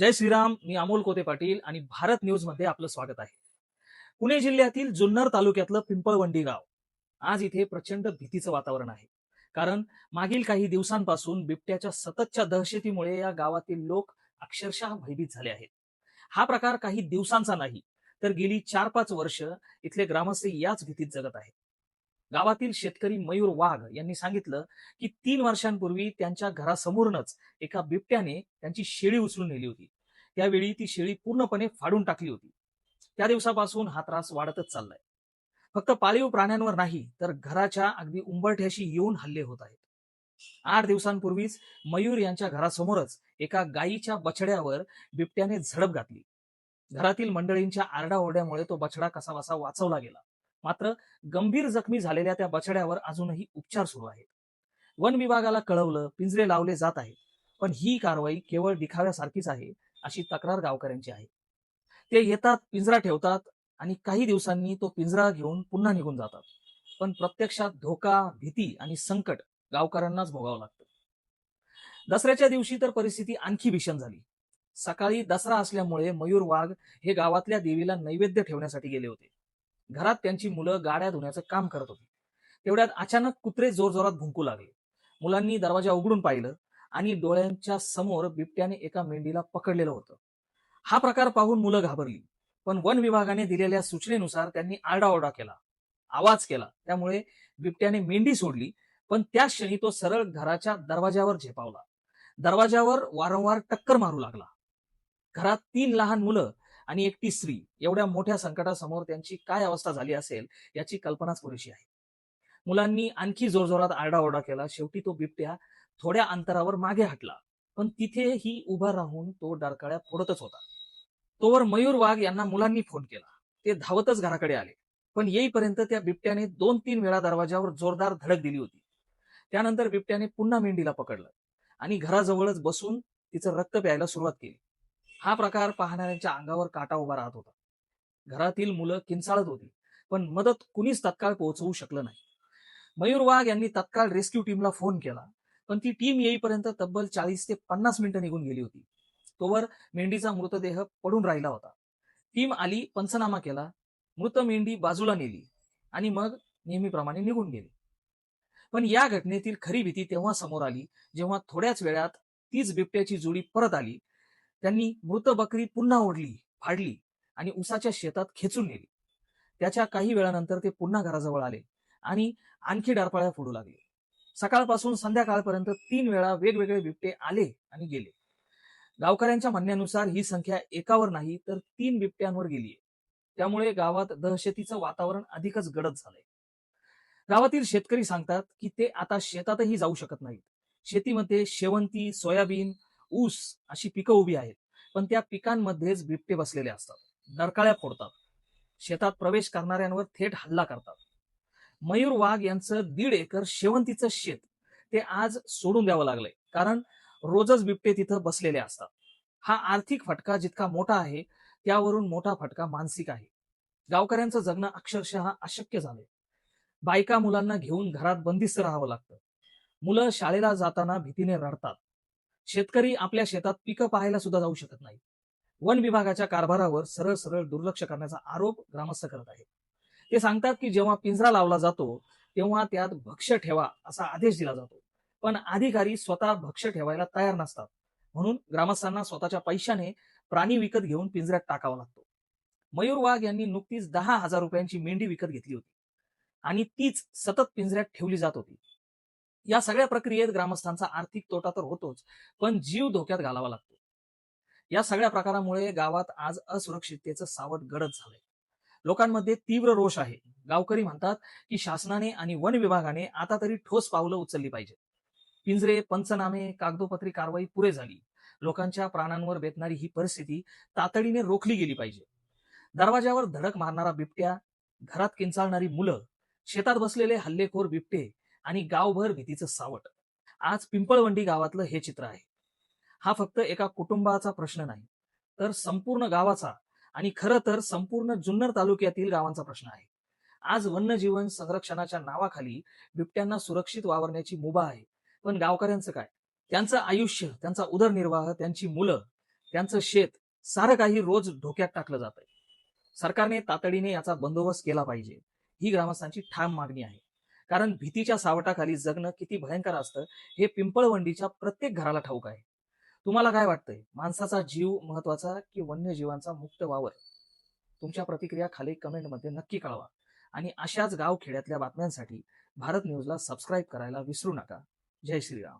जय श्रीराम मी अमोल कोते पाटील आणि भारत न्यूजमध्ये आपलं स्वागत आहे. पुणे जिल्ह्यातील जुन्नर तालुक्यातलं पिंपळवंडी गाव. आज इथे प्रचंड भीतीचं वातावरण आहे. कारण मागील काही दिवसांपासून बिबट्याच्या सततच्या दहशतीमुळे या गावातील लोक अक्षरशः भयभीत झाले आहेत. हा प्रकार काही दिवसांचा नाही तर गेली चार पाच वर्ष इथले ग्रामस्थ याच भीतीत जगत आहेत. गावातील शेतकरी मयूर वाघ यांनी सांगितलं की तीन वर्षांपूर्वी त्यांच्या घरासमोरूनच एका बिबट्याने त्यांची शेळी उचलून नेली होती. त्यावेळी ती शेळी पूर्णपणे फाडून टाकली होती. त्या दिवसापासून हा त्रास वाढतच चाललाय. फक्त पाळीव प्राण्यांवर नाही तर घराच्या अगदी उंबरठ्याशी येऊन हल्ले होत आहेत. आठ दिवसांपूर्वीच मयूर यांच्या घरासमोरच एका गायीच्या बछड्यावर बिबट्याने झडप घातली. घरातील मंडळींच्या आरडाओरड्यामुळे तो बछडा कसाबसा वाचवला गेला. मात्र गंभीर जखमी झालेल्या त्या बछड्यावर अजूनही उपचार सुरू आहेत. वन विभागाला कळवलं पिंजरे लावले जात आहेत पण ही कारवाई केवळ दिखाव्यासारखीच आहे अशी तक्रार गावकऱ्यांची आहे. ते येतात पिंजरा ठेवतात आणि काही दिवसांनी तो पिंजरा घेऊन पुन्हा निघून जातात. पण प्रत्यक्षात धोका भीती आणि संकट गावकऱ्यांनाच भोगावं लागतं. दसऱ्याच्या दिवशी तर परिस्थिती आणखी भीषण झाली. सकाळी दसरा असल्यामुळे मयूर वाघ हे गावातल्या देवीला नैवेद्य ठेवण्यासाठी गेले होते. घरात त्यांची मुलं गाड्या धुण्याचं काम करत होती. तेवढ्यात अचानक कुत्रे जोरजोरात भुंकू लागले. मुलांनी दरवाजा उघडून पाहिलं आणि डोळ्यांच्या समोर बिबट्याने एका मेंढीला पकडलेलं होतं. हा प्रकार पाहून मुलं घाबरली. पण वन विभागाने दिलेल्या सूचनेनुसार त्यांनी आरडाओरडा केला. आवाज केला. त्यामुळे बिबट्याने मेंढी सोडली पण त्या क्षणी तो सरळ घराच्या दरवाजावर झेपावला. दरवाजावर वारंवार टक्कर मारू लागला. घरात तीन लहान मुलं आणि एकटी स्त्री एवढ्या मोठ्या संकटासमोर त्यांची काय अवस्था झाली असेल याची कल्पनाच पुरेशी आहे. मुलांनी आणखी जोरजोरात आरडाओरडा केला. शेवटी तो बिबट्या थोड्या अंतरावर मागे हटला. पण तिथेही उभा राहून तो डरकाळ्या फोडतच होता. तोवर मयूर वाघ यांना मुलांनी फोन केला. ते धावतच घराकडे आले. पण येईपर्यंत त्या बिबट्याने दोन तीन वेळा दरवाजावर जोरदार धडक दिली होती. त्यानंतर बिबट्याने पुन्हा मेंढीला पकडलं आणि घराजवळच बसून तिचं रक्त प्यायला सुरुवात केली. हा प्रकार पाहणाऱ्यांच्या अंगावर काटा उभा राहत होता. घरातील मुलं किंचाळत होती पण मदत कुणीच तत्काळ पोहोचवू शकलं नाही. मयूर वाघ यांनी तत्काळ रेस्क्यू टीमला फोन केला पण ती टीम येईपर्यंत तब्बल चाळीस ते पन्नास मिनिटं निघून गेली होती. तोवर मेंढीचा मृतदेह पडून राहिला होता. टीम आली पंचनामा केला मृत मेंढी बाजूला नेली आणि मग नेहमीप्रमाणे निघून गेली. पण या घटनेतील खरी भीती तेव्हा समोर आली जेव्हा थोड्याच वेळात तीच बिबट्याची जोडी परत आली त्यांनी मृत बकरी पुन्हा ओढली फाडली आणि उसाच्या शेतात खेचून नेली. त्याच्या काही वेळानंतर ते पुन्हा घराजवळ आले आणि आणखी डारपाळ्या फोडू लागले. सकाळपासून संध्याकाळपर्यंत तीन वेळा वेगवेगळे बिबटे आले आणि गेले. गावकऱ्यांच्या म्हणण्यानुसार ही संख्या एकावर नाही तर तीन बिबट्यांवर गेलीय. त्यामुळे गावात दहशतीचं वातावरण अधिकच गडद झालंय. गावातील शेतकरी सांगतात की ते आता शेतातही जाऊ शकत नाहीत. शेतीमध्ये शेवंती सोयाबीन ऊस अशी पिकं उभी आहेत. पण त्या पिकांमध्येच बिबटे बसलेले असतात. नरकाळ्या फोडतात. शेतात प्रवेश करणाऱ्यांवर थेट हल्ला करतात. मयूर वाघ यांचं दीड एकर शेवंतीचं शेत ते आज सोडून द्यावं लागलंय. कारण रोजच बिबटे तिथं बसलेले असतात. हा आर्थिक फटका जितका मोठा आहे त्यावरून मोठा फटका मानसिक आहे. गावकऱ्यांचं जगणं अक्षरशः अशक्य झालंय. बायका मुलांना घेऊन घरात बंदिस्त राहावं लागतं. मुलं शाळेला जाताना भीतीने रडतात. शेतकरी आपल्या शेतात पिकं पाहायला सुद्धा जाऊ शकत नाही वन विभागाच्या कारभारावर सरळ सरळ दुर्लक्ष करण्याचा आरोप ग्रामस्थ करत आहेत. ते सांगतात की जेव्हा पिंजरा लावला जातो तेव्हा त्यात भक्ष्य ठेवा असा आदेश दिला जातो. पण अधिकारी स्वतः भक्ष्य ठेवायला तयार नसतात. म्हणून ग्रामस्थांना स्वतःच्या पैशाने प्राणी विकत घेऊन पिंजऱ्यात टाकावा लागतो. मयूर वाघ यांनी नुकतीच दहा हजार रुपयांची मेंढी विकत घेतली होती. आणि तीच सतत पिंजऱ्यात ठेवली जात होती. या सगळ्या प्रक्रियेत ग्रामस्थांचा आर्थिक तोटा तर होतोच पण जीव धोक्यात घालावा लागतो. या सगळ्या प्रकारामुळे गावात आज असुरक्षिततेचं सावट गडद झालंय. लोकांमध्ये तीव्र रोष आहे. गावकरी म्हणतात की शासनाने आणि वन विभागाने आता तरी ठोस पावलं उचलली पाहिजे पिंजरे पंचनामे कागदोपत्री कारवाई पुरे झाली. लोकांच्या प्राणांवर बेतणारी ही परिस्थिती तातडीने रोखली गेली पाहिजे. दरवाजावर धडक मारणारा बिबट्या घरात किंचाळणारी मुलं शेतात बसलेले हल्लेखोर बिबटे आणि गावभर भीतीचं सावट. आज पिंपळवंडी गावातलं हे चित्र आहे. हा फक्त एका कुटुंबाचा प्रश्न नाही तर संपूर्ण गावाचा आणि खरं तर संपूर्ण जुन्नर तालुक्यातील गावांचा प्रश्न आहे. आज वन्यजीवन संरक्षणाच्या नावाखाली बिबट्यांना सुरक्षित वावरण्याची मुभा आहे. पण गावकऱ्यांचं काय? त्यांचं आयुष्य त्यांचा उदरनिर्वाह त्यांची मुलं त्यांचं शेत सारं काही रोज धोक्यात टाकलं जात आहे सरकारने तातडीने याचा बंदोबस्त केला पाहिजे. ही ग्रामस्थांची ठाम मागणी आहे. कारण भीतीच्या सावटाखाली जगणं किती भयंकर असतं हे पिंपळवंडीच्या प्रत्येक घराला ठाऊक आहे. तुम्हाला काय वाटतंय? माणसाचा जीव महत्त्वाचा की वन्यजीवांचा मुक्त वावर? तुमच्या प्रतिक्रिया खाली कमेंटमध्ये नक्की कळवा. आणि अशाच गाव खेड्यातल्या बातम्यांसाठी भारत न्यूजला सबस्क्राईब करायला विसरू नका. जय श्रीराम.